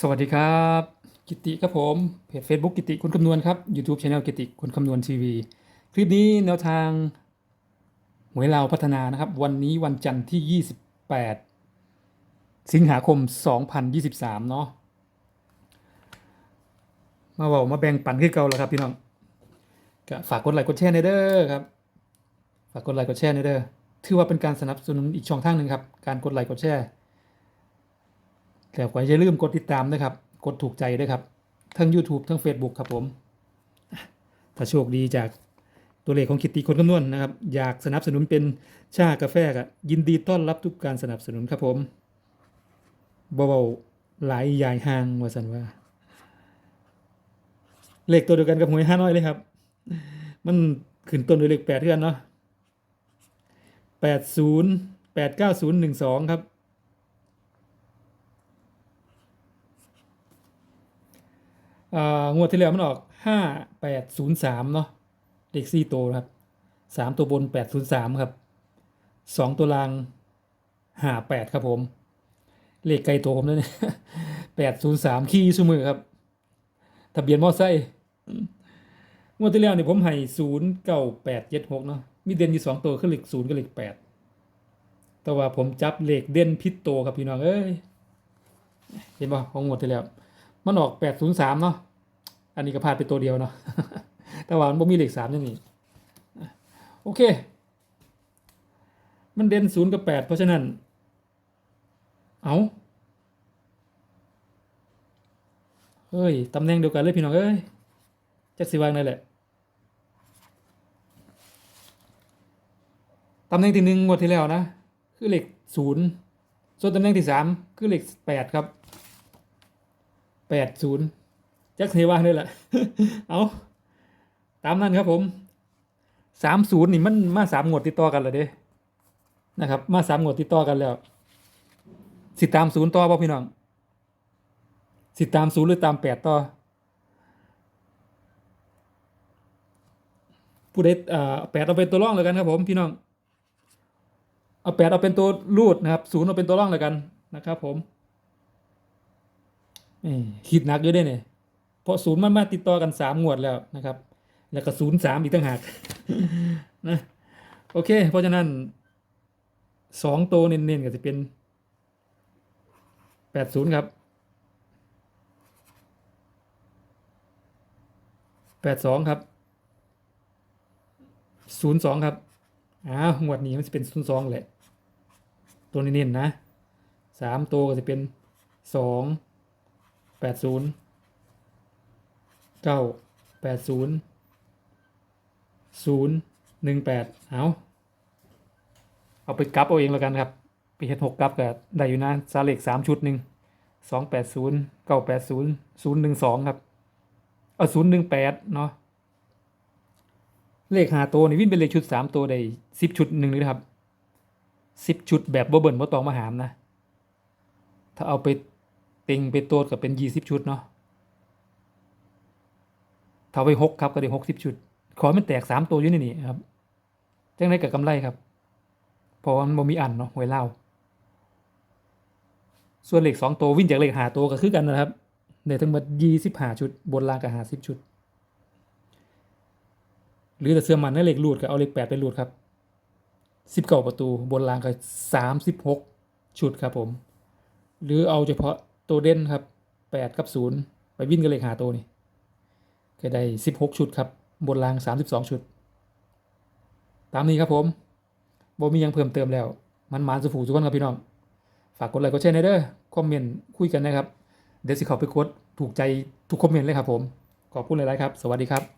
สวัสดีครับ กิติครับผมเพจ Facebook กิติคนคำนวณครับ YouTube Channel กิติคนคำนวณทีวีคลิปนี้แนวทางหวยลาวพัฒนานะครับ วันนี้วันจันทร์ที่ 28 สิงหาคม 2023 เนาะมาบอกมาแบ่งปันขึ้นเก่าแล้วครับพี่น้องก็ฝากกดไลค์กดแชร์ในเด้อครับ ฝากกดไลค์กดแชร์ในเด้อถือว่าเป็นการสนับสนุนอีกช่องทางหนึ่งครับ การกดไลค์กดแชร์ แล้วก็อย่าลืมกดติดตามด้วยครับ กดถูกใจด้วยครับ ทั้ง YouTube ทั้ง Facebook ครับผม ถ้าโชคดีจากตัวเลขของคิตตี้คนคำนวณนะครับ อยากสนับสนุนเป็นชากาแฟก็ยินดีต้อนรับทุกการสนับสนุนครับผมเบาๆหลายยายห่างว่าสันว่า เลขตัวเดียวกันกับหวยห้าน้อยเลยครับ มันขึ้นต้นด้วยเลขแปดเท่ากันเนาะแปดศูนย์แปดเก้าศูนย์หนึ่งสองครับ อ่า งวดที่แล้วมันออกห้าแปดศูนย์สามเนาะเลขสี่โตนะครับสามตัวบนแปดศูนย์สามครับสองตัวล่างห้าแปดครับผม เลขไกลตัวผมเลยเนี่ยแปดศูนย์สามขี้ซูมือครับ ทะเบียนมอไซค์งวดที่แล้วเนี่ยผมให้ศูนย์เก้าแปดเจ็ดหกเนาะมีเด่นอยู่สองตัวคือเลขศูนย์กับเลขแปดแต่ว่าผมจับเลขเด่นพิษโตครับพี่น้องเอ้ยเห็นป่ะของงวดที่แล้ว มันออกแปดศูนย์สามเนาะอันนี้ก็พลาดไปตัวเดียวเนาะแต่ว่ามันบ่มีเลขสามอย่างนี้โอเค มันเด่นศูนย์กับแปดเพราะฉะนั้น เอาเฮ้ยตำแหน่งเดียวกันเลยพี่น้องเอ้ยจักสิวางได้แหละตำแหน่งที่หนึ่งงวดที่แล้วนะ คือเหลขศูนย์ส่วนตำแหน่งที่สามคือเหลขแปดครับ แปดศูนย์จักเทวาเลยแหละเอาตามนั้นครับผมสามศูนย์นี่มันมาสามงวดติดต่อกันเลยเด้นะครับ มาสามงวดติดต่อกันแล้ว สิตามศูนย์ต่อป่ะพี่น้อง สิตามศูนย์หรือตามแปดต่อ ผู้ใดอ่าแปดเอาเป็นตัวร่องเลยกันครับผมพี่น้อง เอาแปดเอาเป็นตัวรูดนะครับศูนย์เอาเป็นตัวร่องเลยกันนะครับผม คิดหนักอยู่ด้วยเนี่ยเพราะศูนย์มันมาติดต่อกันสามงวดแล้วนะครับ แล้วก็ศูนย์สามอีกต่างหากนะโอเค เพราะฉะนั้นสองตัวเน้นๆก็จะเป็นแปดศูนย์ครับแปดสองครับศูนย์สองครับอ้าวงวดนี้มันจะเป็นศูนย์สองแหละ ตัวเน้นๆนะสามตัวก็จะเป็นสอง ปดศูนย์เก้าแปดศูนย์ศูนย์หนึ่งแปดเอาเอาไปกลับเอาเองแล้วกันครับไปเฮ็ดหกกลับกับได้อยู่นะซาเล็กสามชุดหนึ่งสองแปดศูนย์เก้าแปดศูนย์ศูนย์หนึ่งสองครับเอาศูนย์หนึ่งแปดเนาะเลขหาตัวนี่วิ่งเป็นเลขชุดสามตัวได้สิบชุดหนึ่งเลยนะครับสิบชุดแบบบ่เบิ่นบ่ตองมาหามนะ ถ้าเอาไป เต็งไปตัวกับเป็นยี่สิบชุดเนาะถ้าไปหกครับก็ได้หกสิบชุด ขอมันแตกสามตัวอยู่ในนี่ครับจังได้กับกำไรครับเพราะมันบ่มีอันเนาะหวยเล่าส่วนเหลขสองตัววิ่งจากเหลขหาตัวก็คือกันนะครับได้ทั้งหมดยี่สิบห้าชุด บนล่างกับหาสิบชุด หรือแต่เสื้อมันนั่นเลขรูดก็เอาเหลขแปดไปรูดครับสิบเก้าประตูบนล่างก็สามสิบหกชุดครับผม หรือเอาเฉพาะ ตัวเด่นครับแปดกับศูนย์ไปวิ่งกันเลยหาตัวนี่ก็ได้สิบหกชุดครับ บนรางสามสิบสองชุด ตามนี้ครับผมบ่มียังเพิ่มเติมแล้ว มันหมานสุผูทุกคนครับพี่น้อง ฝากกดไลค์กดแชร์ในเด้อคอมเมนต์คุยกันนะครับ เดี๋ยวสิเขาไปกดถูกใจทุกคอมเมนต์เลยครับผม ขอบคุณหลายๆครับ สวัสดีครับ